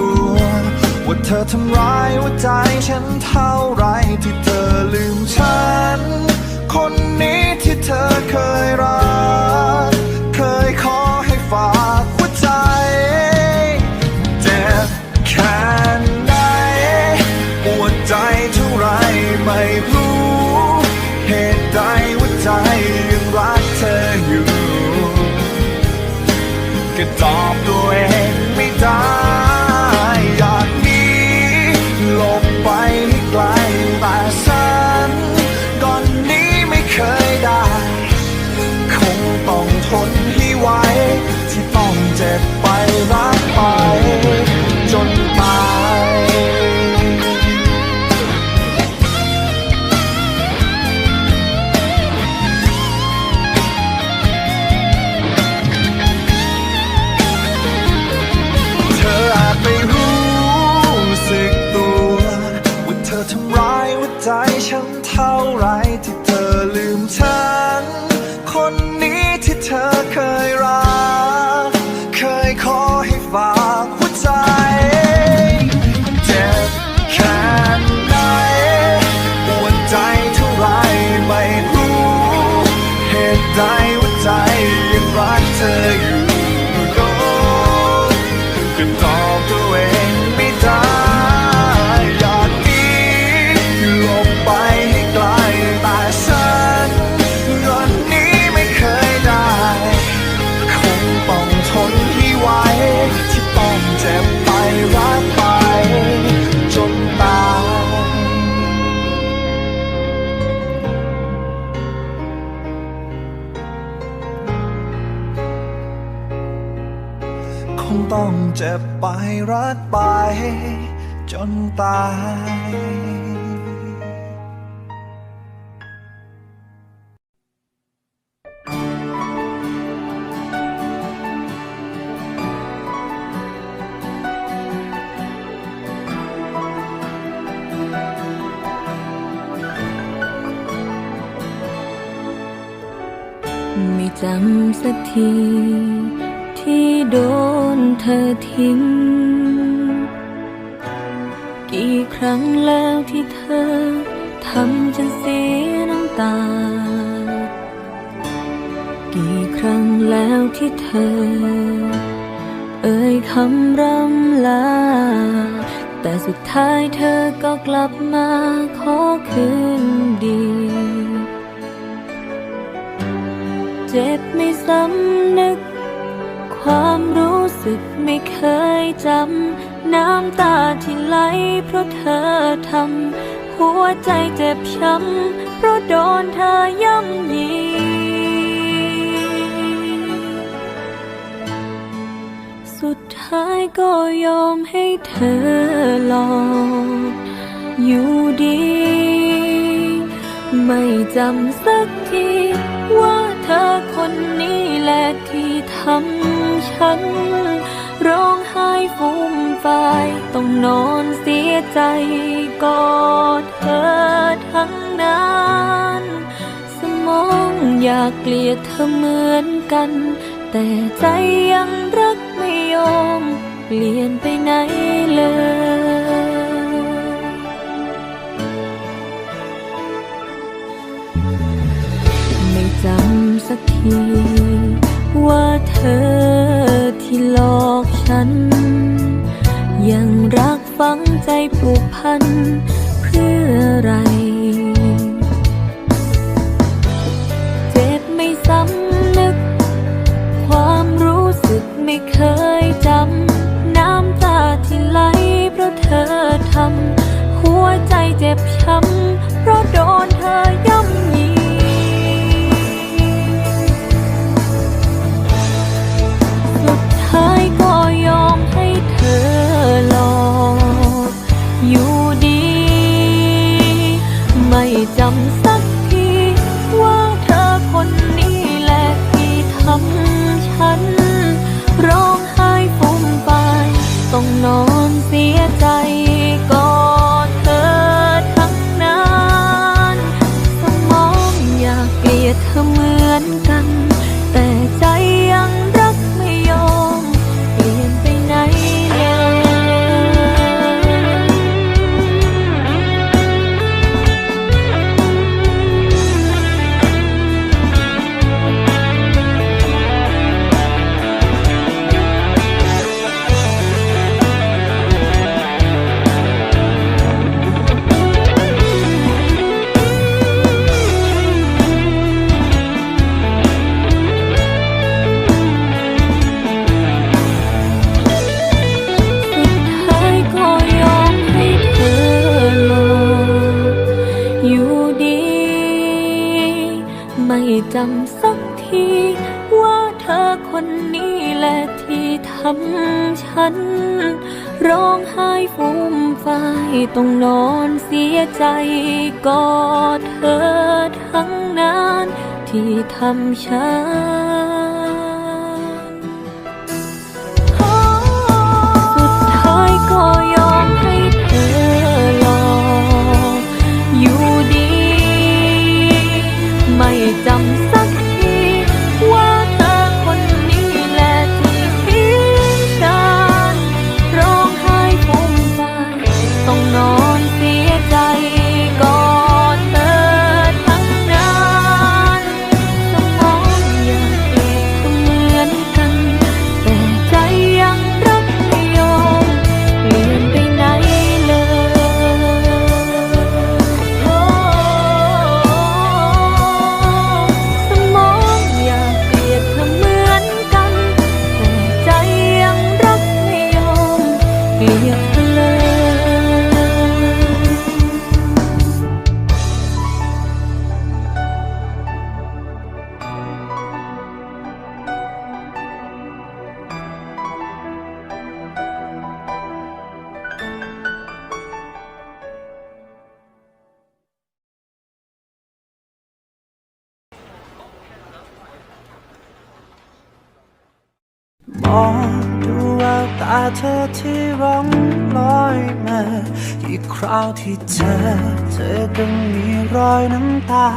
ว ธอทำร้ายหัวใจฉันเท่าไรที่เธอลืมฉัน คนนี้ที่เธอเคยรัก ต้องเจ็บไปรักไป จนตาย ไม่จำสักที ที่โดนเธอทิ้ง กี่ครั้งแล้วที่เธอทำฉันเสียน้ำตา กี่ครั้งแล้วที่เธอ เอ่ยคำร่ำลา แต่สุดท้ายเธอก็กลับมาขอคืนดีเจ็บไม่สำนึก ความรู้สึกไม่เคยจำ น้ำตาที่ไหลเพราะเธอทำ หัวใจเจ็บช้ำ เพราะโดนเธอย่ำยีสุดท้ายก็ยอมให้เธอหลอกอยู่ดี ไม่จำสักทีว่าเธอคนนี้แหละที่ทำ ฉัน ร้องไห้ฟูมฟายต้องนอนเสียใจกอดเธอทั้งนั้นสมองอยากเกลียดเธอเหมือนกัน แต่ใจยังรักไม่ยอมเปลี่ยนไปไหนเลยไม่จำสักทีว่าเธอ ที่หลอกฉัน ยังรักฝังใจผูกพัน เพื่ออะไร เจ็บไม่ซ้ำนึก ความรู้สึกไม่เคยจำ น้ำตาที่ไหลเพราะเธอทำ หัวใจเจ็บช้ำเพราะโดน อำฉัน มองดูแววตาเธอที่ร้องลอยมากี่คราวที่เจอเธอก็มีรอยน้ำตา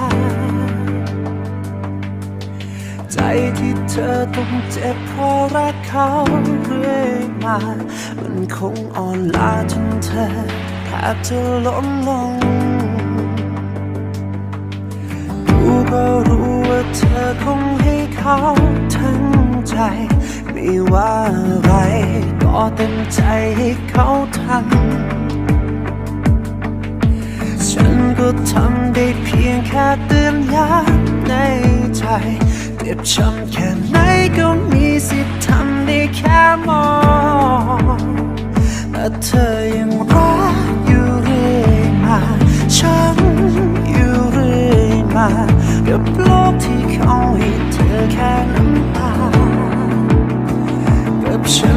ใจที่เธอต้องเจ็บเพราะรักเขาเรื่อยมา มันคงอ่อนล้าจนเธอแทบจะล้มลงดูก็รู้ว่าเธอคงให้เขาทั้ง ก็เต็มใจให้เขาทำฉันก็ทำได้เพียงแค่เตือนย้ำในใจเจ็บช้ำแค่ไหนก็มีสิทธิ์ทำได้แค่มองแต่เธอยังรักอยู่เรื่อยมาฉันอยู่เรื่อยมากับโลกที่เขาให้เธอแค่น้ำตากับฉั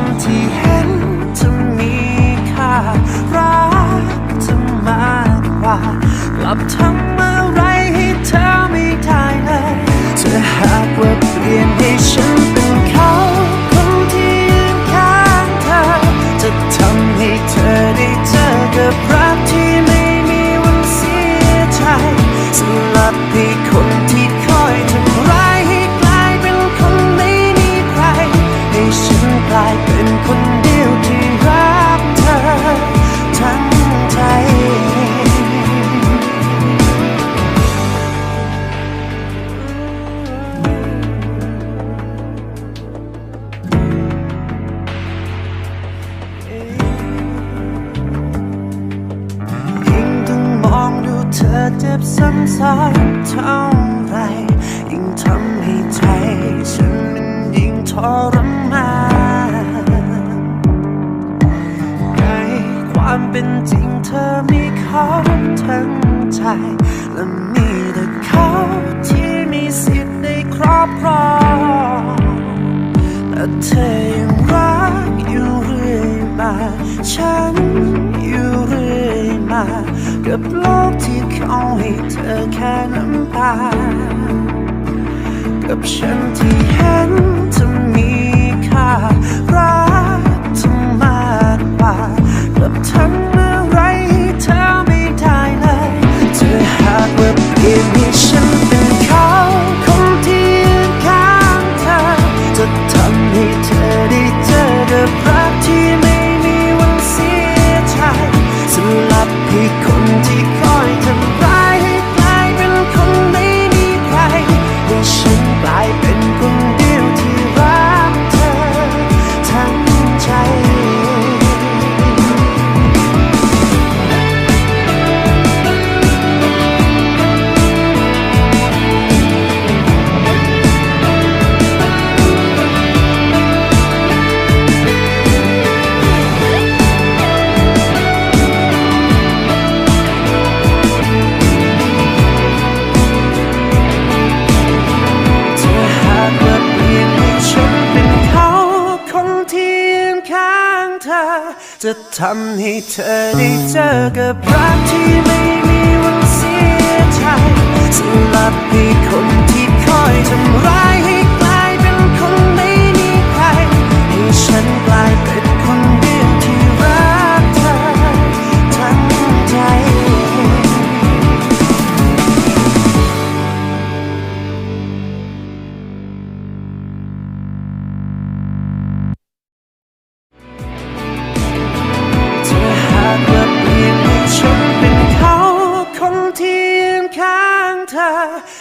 บซ้ำๆเท่าไรยิ่งทำให้ใจฉันมันยิ่งทรมานในความเป็นจริงเธอมีเขาทั้งใจ และมีแต่เขาที่มีสิทธิ์ได้ครอบครองแต่เธอยังรักอยู่เรื่อยมา ฉันอยู่เรื่อยมา กับโลกที่เขาให้เธอแค่น้ำตา กับฉันที่เห็นเธอมีค่ารักเธอมากกว่ากับทำอะ จะทำให้เธอได้เจอกับรักที่ไม่มีวันเสียใจสลับให้คนที่คอยทำร้ายให้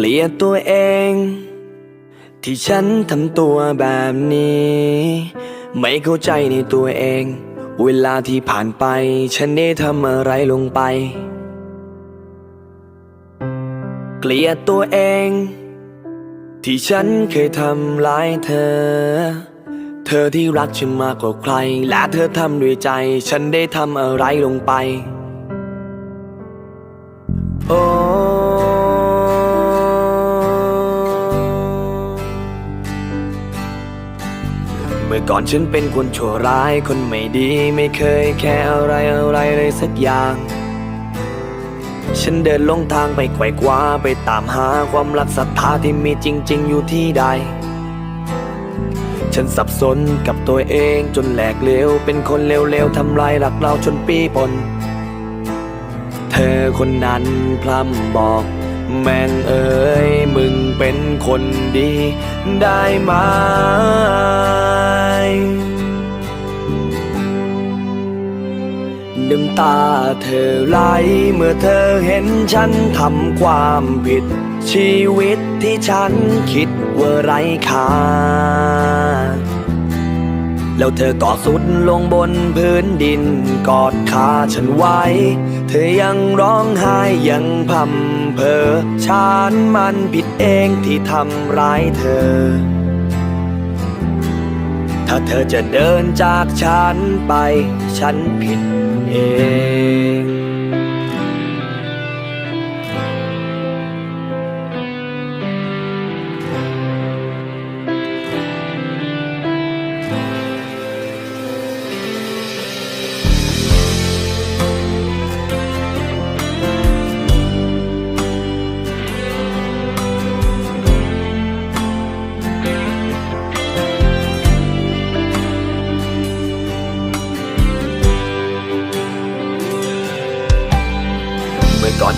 กลียดตัวเอง ที่ฉันทำตัวแบบนี้ ไม่เข้าใจในตัวเอง เวลาที่ผ่านไป ฉันได้ทำอะไรลงไป เกลียดตัวเอง ที่ฉันเคยทำร้ายเธอ เธอที่รักฉันมากกว่าใคร และเธอทำด้วยใจ ฉันได้ทำอะไรลงไป ก่อนฉันเป็นคนชั่วร้ายคนไม่ดีไม่เคยแค่อะไรอะไรเลยสักอย่าง ฉันเดินลงทางไปไขว่คว้าไปตามหาความรักศรัทธาที่มีจริง ๆ อยู่ที่ใด ฉันสับสนกับตัวเองจนแหลกเลวเป็นคนเลวๆทำลายหลักเราจนปีปน เธอคนนั้นพร่ำบอก แม่งเอ๋ยมึงเป็นคนดีได้ไหมน้ำตาเธอไหลเมื่อเธอเห็นฉันทำความผิด ชีวิตที่ฉันคิดว่าไร้ค่า แล้วเธอก็สุดลงบนพื้นดิน กอดขาฉันไว้ เธอยังร้องไห้ยังพำเพอฉันมันผิดเองที่ทำร้ายเธอ ถ้าเธอจะเดินจากฉันไป ฉันผิดเอง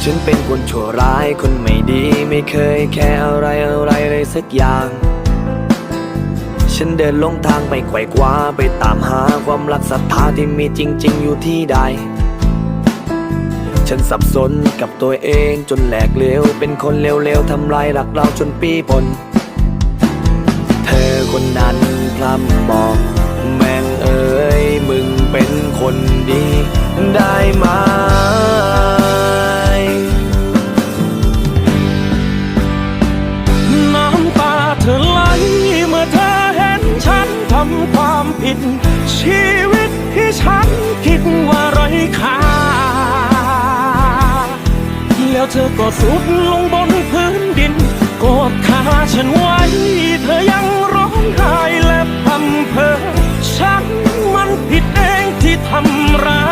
ฉันเป็นคนชั่วร้ายคนไม่ดีไม่เคยแค่อะไรอะไรเลยสักอย่าง ฉันเดินลงทางไปไขว่คว้าไปตามหาความรักศรัทธาที่มีจริง ๆ อยู่ที่ใด ฉันสับสนกับตัวเองจนแหลกเลวเป็นคนเลวๆทำลายรักเราจนปีปน เธอคนนั้นพร่ำบอกแม่งเอ๋ยมึงเป็นคนดีได้มน้ ก็สุดลงบนพื้นดินกอดขาฉันไว้ เธอยังร้องไห้และพำเพอฉันมันผิดเองที่ทำร้า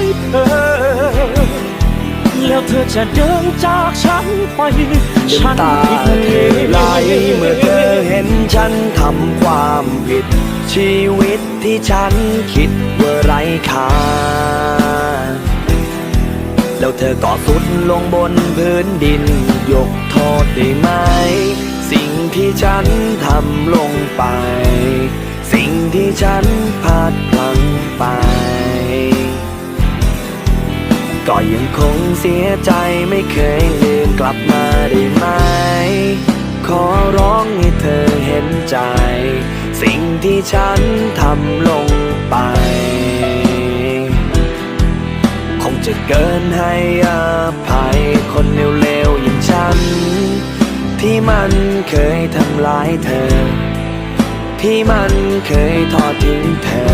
ยเธอ แล้วเธอจะเดินจากฉันไป ฉันตาเธอไหลเมื่อเธอเห็นฉันทำความผิด ชีวิตที่ฉันคิดว่าไร้ค่า แล้วเธอก็สุดลงบนพื้นดิน ยกโทษได้ไหม สิ่งที่ฉันทำลงไป สิ่งที่ฉันพลาดพลั้งไป ก็ยังคงเสียใจไม่เคยลืมกลับมาได้ไหม ขอร้องให้เธอเห็นใจ สิ่งที่ฉันทำลงไป จะเกินให้อภัยคนเร็วๆอย่างฉัน ที่มันเคยทำร้ายเธอ ที่มันเคยทอดทิ้งเธอ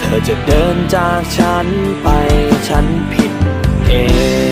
เธอจะเดินจากฉันไปฉันผิดเอง